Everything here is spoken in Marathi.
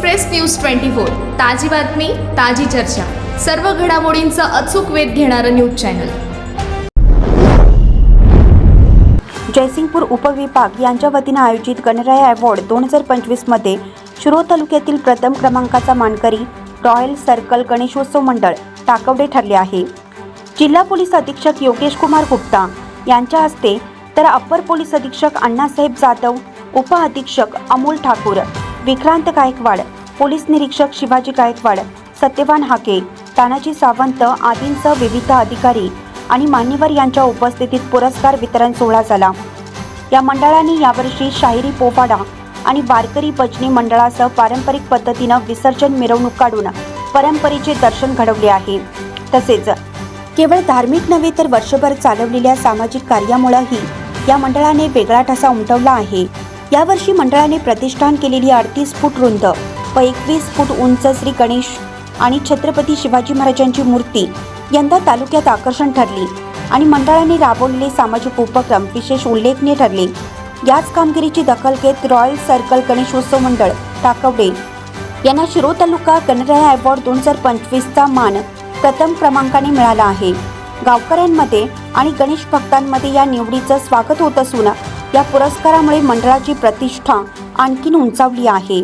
Express news twenty four. ताजी बातमी ताजी चर्चा. सर्व घडामोडींचा अचूक वेध घेणारं न्यूज चॅनल. जयसिंगपूर उपविभाग यांच्या वतीनं आयोजित गणराय अवॉर्ड दोन हजार पंचवीसमध्ये शिरो तालुक्यातील प्रथम क्रमांकाचा मानकरी रॉयल सर्कल गणेशोत्सव मंडळ टाकवडे ठरले आहे. जिल्हा पोलीस अधीक्षक योगेश कुमार गुप्ता यांच्या हस्ते तर अप्पर पोलीस अधीक्षक अण्णासाहेब जाधव उप अधीक्षक अमोल ठाकूर विक्रांत गायकवाड पोलीस निरीक्षक शिवाजी गायकवाड सत्यवान हाके तानाजी सावंत आदींसह विविध अधिकारी आणि मान्यवर यांच्या उपस्थितीत पुरस्कार वितरण सोहळा झाला. या मंडळाने यावर्षी शाहिरी पोवाडा आणि वारकरी भजनी मंडळासह पारंपरिक पद्धतीनं विसर्जन मिरवणूक काढून परंपरेचे दर्शन घडवले आहे. तसेच केवळ धार्मिक नव्हे तर वर्षभर चालवलेल्या सामाजिक कार्यामुळेही या मंडळाने वेगळा ठसा उमटवला आहे. यावर्षी मंडळाने प्रतिष्ठान केलेली अडतीस फूट रुंद व एकवीस फूट उंच श्री गणेश आणि छत्रपती शिवाजी महाराजांची मूर्ती यंदा तालुक्यात आकर्षण ठरली आणि मंडळाने राबवलेले सामाजिक उपक्रम विशेष उल्लेखनीय ठरले. याच कामगिरीची दखल घेत रॉयल सर्कल गणेशोत्सव मंडळ टाकवडे यांना शिरो तालुका गणराया अवॉर्ड दोन हजार पंचवीसचा मान प्रथम क्रमांकाने मिळाला आहे. गावकऱ्यांमध्ये आणि गणेश भक्तांमध्ये या निवडीचं स्वागत होत असून या पुरस्कारामुळे मंडळाची प्रतिष्ठा आणखीन उंचावली आहे.